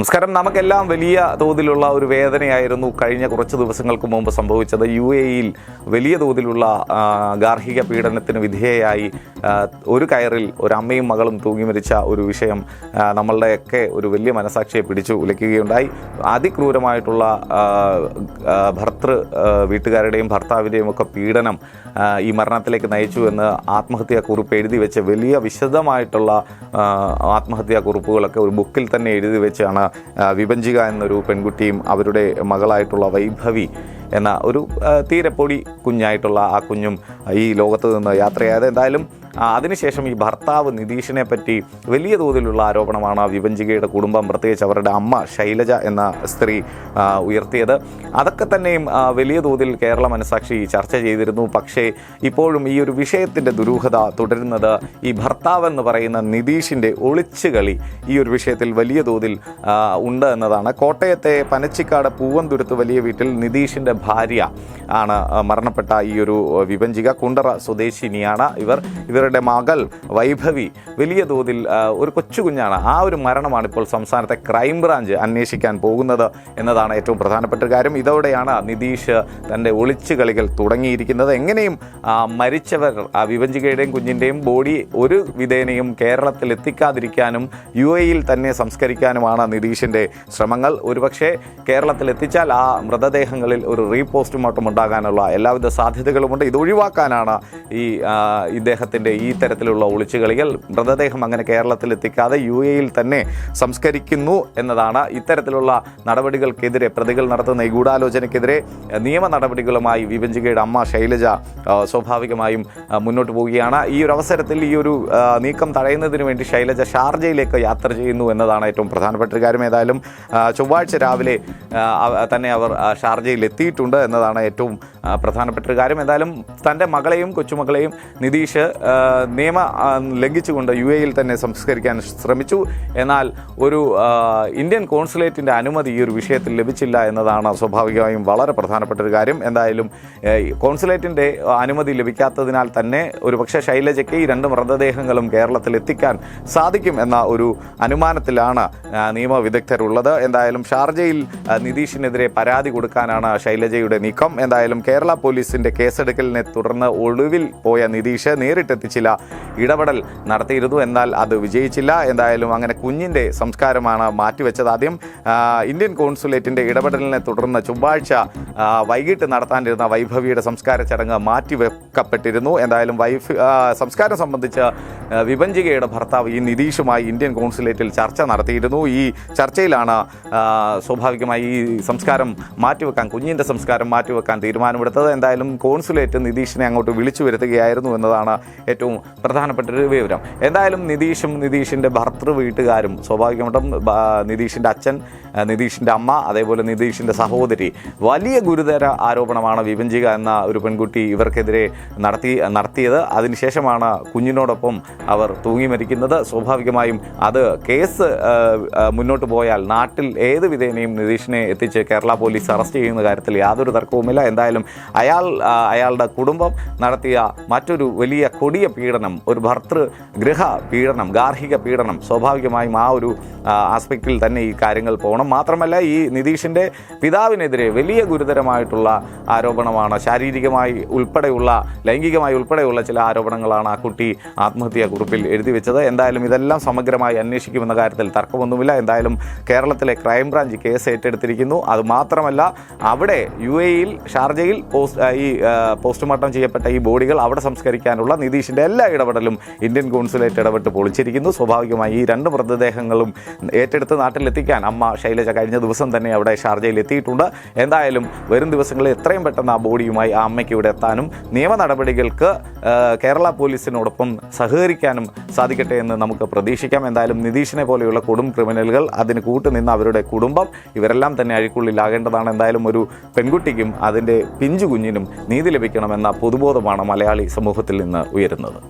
നമസ്കാരം. നമുക്കെല്ലാം വലിയ തോതിലുള്ള ഒരു വേദനയായിരുന്നു കഴിഞ്ഞ കുറച്ച് ദിവസങ്ങൾക്ക് മുമ്പ് സംഭവിച്ചത്. യു എ ഇയിൽ വലിയ തോതിലുള്ള ഗാർഹിക പീഡനത്തിന് വിധേയയായി ഒരു കയറിൽ ഒരു അമ്മയും മകളും തൂങ്ങി മരിച്ച ഒരു വിഷയം നമ്മളുടെയൊക്കെ ഒരു വലിയ മനസാക്ഷിയെ പിടിച്ചു ഉലയ്ക്കുകയുണ്ടായി. അതിക്രൂരമായിട്ടുള്ള ഭർത്തൃ വീട്ടുകാരുടെയും ഭർത്താവിന്റെയും ഒക്കെ പീഡനം ഈ മരണത്തിലേക്ക് നയിച്ചു എന്ന് ആത്മഹത്യാ കുറിപ്പ് എഴുതി വെച്ച് വലിയ വിശദമായിട്ടുള്ള ആത്മഹത്യാ കുറിപ്പുകളൊക്കെ ഒരു ബുക്കിൽ തന്നെ എഴുതി വെച്ചാണ് വിഭജിക എന്നൊരു പെൺകുട്ടിയും അവരുടെ മകളായിട്ടുള്ള വൈഭവി എന്ന ഒരു തീരെപ്പൊടി തീരെ പൊടി കുഞ്ഞായിട്ടുള്ള ആ കുഞ്ഞും ഈ ലോകത്ത് നിന്ന് യാത്രയായത്. എന്തായാലും അതിനുശേഷം ഈ ഭർത്താവ് നിതീഷിനെ പറ്റി വലിയ തോതിലുള്ള ആരോപണമാണ് വിവഞ്ചികയുടെ കുടുംബം പ്രത്യേകിച്ച് അവരുടെ അമ്മ ശൈലജ എന്ന സ്ത്രീ ഉയർത്തിയത്. അതൊക്കെ തന്നെയും വലിയ തോതിൽ കേരള മനസാക്ഷി ചർച്ച ചെയ്തിരുന്നു. പക്ഷേ ഇപ്പോഴും ഈ ഒരു വിഷയത്തിന്റെ ദുരൂഹത തുടരുന്നത് ഈ ഭർത്താവ് എന്ന് പറയുന്ന നിതീഷിന്റെ ഒളിച്ചുകളി ഈ ഒരു വിഷയത്തിൽ വലിയ തോതിൽ ഉണ്ട് എന്നതാണ്. കോട്ടയത്തെ പനച്ചിക്കാട് പൂവന്തുരുത്ത് വലിയ വീട്ടിൽ നിതീഷിന്റെ ഭാര്യ ആണ് മരണപ്പെട്ട ഈ ഒരു വിഭഞ്ചിക കുണ്ടറ സ്വദേശിനിയാണ് ഇവർ. ഇവരുടെ മകൾ വൈഭവി വലിയ തോതിൽ ഒരു കൊച്ചുകുഞ്ഞാണ്. ആ ഒരു മരണമാണ് ഇപ്പോൾ സംസ്ഥാനത്തെ ക്രൈംബ്രാഞ്ച് അന്വേഷിക്കാൻ പോകുന്നത് എന്നതാണ് ഏറ്റവും പ്രധാനപ്പെട്ട കാര്യം. ഇതോടെയാണ് നിതീഷ് തന്റെ ഒളിച്ചു കളികൾ തുടങ്ങിയിരിക്കുന്നത്. എങ്ങനെയും മരിച്ചവർ ആ വിവഞ്ചികയുടെയും കുഞ്ഞിന്റെയും ബോഡി ഒരു വിധേനയും കേരളത്തിൽ എത്തിക്കാതിരിക്കാനും യു എയിൽ തന്നെ സംസ്കരിക്കാനുമാണ് നിതീഷിന്റെ ശ്രമങ്ങൾ. ഒരുപക്ഷെ കേരളത്തിൽ എത്തിച്ചാൽ ആ മൃതദേഹങ്ങളിൽ ഒരു റീപോസ്റ്റ്മോർട്ടം ഉണ്ടാകാനുള്ള എല്ലാവിധ സാധ്യതകളുമുണ്ട്. ഇത് ഒഴിവാക്കാനാണ് ഈ ആ, ഇദ്ദേഹത്തിന്റെ ഈ തരത്തിലുള്ള ഒളിച്ചുകളികൾ മൃതദേഹം അങ്ങനെ കേരളത്തിൽ എത്തിക്കാതെ യു എയിൽ തന്നെ സംസ്കരിക്കുന്നു എന്നതാണ് ഇത്തരത്തിലുള്ള നടപടികൾക്കെതിരെ പ്രതികൾ നടത്തുന്ന ഈ ഗൂഢാലോചനയ്ക്കെതിരെ നിയമ നടപടികളുമായി വിഭജികയുടെ അമ്മ ശൈലജ സ്വാഭാവികമായും മുന്നോട്ട് പോവുകയാണ്. ഈ ഒരു അവസരത്തിൽ ഈ ഒരു നീക്കം തടയുന്നതിന് വേണ്ടി ശൈലജ ഷാർജയിലേക്ക് യാത്ര ചെയ്യുന്നു എന്നതാണ് ഏറ്റവും പ്രധാനപ്പെട്ട ഒരു കാര്യം. ഏതായാലും ചൊവ്വാഴ്ച രാവിലെ തന്നെ അവർ ഷാർജയിൽ എത്തിയിട്ടുണ്ട് എന്നതാണ് ഏറ്റവും പ്രധാനപ്പെട്ട ഒരു കാര്യം. ഏതായാലും തന്റെ മകളെയും കൊച്ചുമകളെയും നിതീഷ് നിയമ ലംഘിച്ചുകൊണ്ട് യു എയിൽ തന്നെ സംസ്കരിക്കാൻ ശ്രമിച്ചു. എന്നാൽ ഒരു ഇന്ത്യൻ കോൺസുലേറ്റിന്റെ അനുമതി ഈ ഒരു വിഷയത്തിൽ ലഭിച്ചില്ല എന്നതാണ് സ്വാഭാവികമായും വളരെ പ്രധാനപ്പെട്ട ഒരു കാര്യം. എന്തായാലും കോൺസുലേറ്റിന്റെ അനുമതി ലഭിക്കാത്തതിനാൽ തന്നെ ഒരു പക്ഷേ ശൈലജയ്ക്ക് ഈ രണ്ട് മൃതദേഹങ്ങളും കേരളത്തിൽ എത്തിക്കാൻ സാധിക്കും എന്ന ഒരു അനുമാനത്തിലാണ് നിയമവിദഗ്ധരുള്ളത്. നിയമ വിദഗ്ധരുള്ളത് എന്തായാലും ഷാർജയിൽ നിതീഷിനെതിരെ പരാതി കൊടുക്കാനാണ് ശൈലജയുടെ നീക്കം. എന്തായാലും കേരള പോലീസിന്റെ കേസെടുക്കലിനെ തുടർന്ന് ഒളിവിൽ പോയ നിതീഷ് നേരിട്ടെത്തി ചില ഇടപെടൽ നടത്തിയിരുന്നു. എന്നാൽ അത് വിജയിച്ചില്ല. എന്തായാലും അങ്ങനെ കുഞ്ഞിന്റെ സംസ്കാരമാണ് മാറ്റിവെച്ചത്. ആദ്യം ഇന്ത്യൻ കോൺസുലേറ്റിന്റെ ഇടപെടലിനെ തുടർന്ന് ചൊവ്വാഴ്ച വൈകിട്ട് നടത്താനിരുന്ന വൈഭവിയുടെ സംസ്കാര ചടങ്ങ് മാറ്റിവെക്കപ്പെട്ടിരുന്നു. എന്തായാലും വൈഫ് സംസ്കാരം സംബന്ധിച്ച് ആ, വിഭജികയുടെ ഭർത്താവ് ഈ നിതീഷുമായി ഇന്ത്യൻ കോൺസുലേറ്റിൽ ചർച്ച നടത്തിയിരുന്നു. ഈ ചർച്ചയിലാണ് സ്വാഭാവികമായി ഈ സംസ്കാരം മാറ്റിവെക്കാൻ കുഞ്ഞിന്റെ സംസ്കാരം മാറ്റിവെക്കാൻ തീരുമാനമെടുത്തത്. എന്തായാലും കോൺസുലേറ്റ് നിതീഷിനെ അങ്ങോട്ട് വിളിച്ചു വരുത്തുകയായിരുന്നു എന്നതാണ് ഏറ്റവും പ്രധാനപ്പെട്ട ഒരു വിവരം. എന്തായാലും നിതീഷും നിതീഷിന്റെ ഭർത്തൃ വീട്ടുകാരും സ്വാഭാവികമായിട്ടും നിതീഷിന്റെ അച്ഛൻ നിതീഷിന്റെ അമ്മ അതേപോലെ നിതീഷിന്റെ സഹോദരി വലിയ ഗുരുതര ആരോപണമാണ് വിഭഞ്ചിക എന്ന ഒരു പെൺകുട്ടി ഇവർക്കെതിരെ നടത്തി നടത്തിയത്. അതിനുശേഷമാണ് കുഞ്ഞിനോടൊപ്പം അവർ തൂങ്ങി മരിക്കുന്നത്. സ്വാഭാവികമായും അത് കേസ് മുന്നോട്ട് പോയാൽ നാട്ടിൽ ഏത് വിധേനയും നിതീഷിനെ എത്തിച്ച് കേരള പോലീസ് അറസ്റ്റ് ചെയ്യുന്ന കാര്യത്തിൽ യാതൊരു തർക്കവുമില്ല. എന്തായാലും അയാൾ അയാളുടെ കുടുംബം നടത്തിയ മറ്റൊരു വലിയ കൊടിയ പീഡനം ഒരു ഭർത്തൃ ഗൃഹ പീഡനം ഗാർഹിക പീഡനം സ്വാഭാവികമായും ആ ഒരു ആസ്പെക്റ്റിൽ തന്നെ ഈ കാര്യങ്ങൾ പോകണം. മാത്രമല്ല ഈ നിതീഷിന്റെ പിതാവിനെതിരെ വലിയ ഗുരുതരമായിട്ടുള്ള ആരോപണമാണ്. ശാരീരികമായി ഉൾപ്പെടെയുള്ള ലൈംഗികമായി ഉൾപ്പെടെയുള്ള ചില ആരോപണങ്ങളാണ് ആ കുട്ടി ആത്മഹത്യാ കുറിപ്പിൽ എഴുതി വെച്ചത്. എന്തായാലും ഇതെല്ലാം സമഗ്രമായി അന്വേഷിക്കുമെന്ന കാര്യത്തിൽ തർക്കമൊന്നുമില്ല. എന്തായാലും കേരളത്തിലെ ക്രൈംബ്രാഞ്ച് കേസ് ഏറ്റെടുത്തിരിക്കുന്നു. അത് മാത്രമല്ല അവിടെ യു എയിൽ ഷാർജയിൽ ഈ പോസ്റ്റ്മോർട്ടം ചെയ്യപ്പെട്ട ഈ ബോഡികൾ അവിടെ സംസ്കരിക്കാനുള്ള നിതീഷിന്റെ എല്ലാ ഇടപെടലും ഇന്ത്യൻ കോൺസുലേറ്റ് ഇടപെട്ട് പൊളിച്ചിരിക്കുന്നു. സ്വാഭാവികമായി ഈ രണ്ട് മൃതദേഹങ്ങളും ഏറ്റെടുത്ത് നാട്ടിലെത്തിക്കാൻ അമ്മ ശൈലജ കഴിഞ്ഞ ദിവസം തന്നെ അവിടെ ഷാർജയിൽ എത്തിയിട്ടുണ്ട്. എന്തായാലും വരും ദിവസങ്ങളിൽ എത്രയും പെട്ടെന്ന് ആ ബോഡിയുമായി ആ അമ്മയ്ക്ക് ഇവിടെ എത്താനും നിയമ നടപടികൾക്ക് കേരള പോലീസിനോടൊപ്പം സഹകരിക്കാനും സാധിക്കട്ടെ എന്ന് നമുക്ക് പ്രതീക്ഷിക്കാം. എന്തായാലും നിതീഷിനെ പോലെയുള്ള കൊടും ക്രിമിനലുകൾ അതിന് കൂട്ടുനിന്ന അവരുടെ കുടുംബം ഇവരെല്ലാം തന്നെ അഴിക്കുള്ളിലാകേണ്ടതാണ്. എന്തായാലും ഒരു പെൺകുട്ടിക്കും അതിന്റെ പിഞ്ചു കുഞ്ഞിനും നീതി ലഭിക്കണമെന്ന പൊതുബോധമാണ് മലയാളി സമൂഹത്തിൽ നിന്ന് ഉയരുന്നത്.